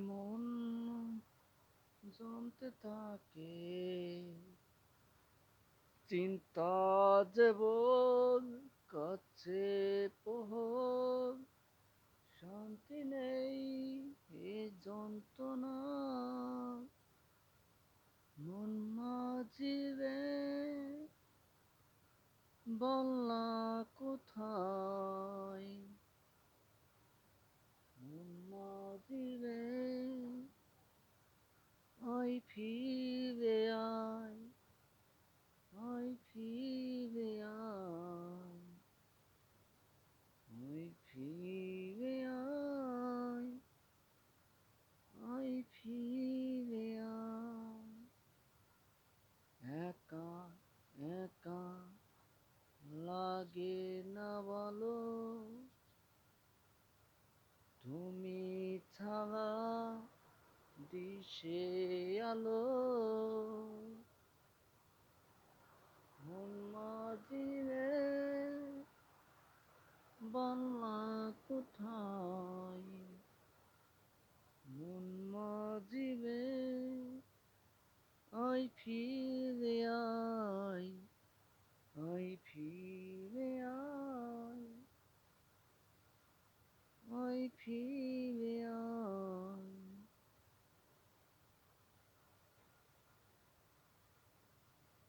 মন জমতে থাকে চিন্তা যে জীবন কাছে পোহর শান্তি নেই এ যন্ত্রণা মন মাঝিরে বললা কোথায় মন মাঝিরে আই ফিরে আয় আয় ফিরে আয় আয় ফিরে আয় আয় ফিরে আয় একা একা লাগে না বলো। তুমি ছাড়া দিশে আলো। মাঝিরে বাংলা কোথায়? মন মাঝিরে আই ফিরে আয় আই ফিরে আয় আই ফিরে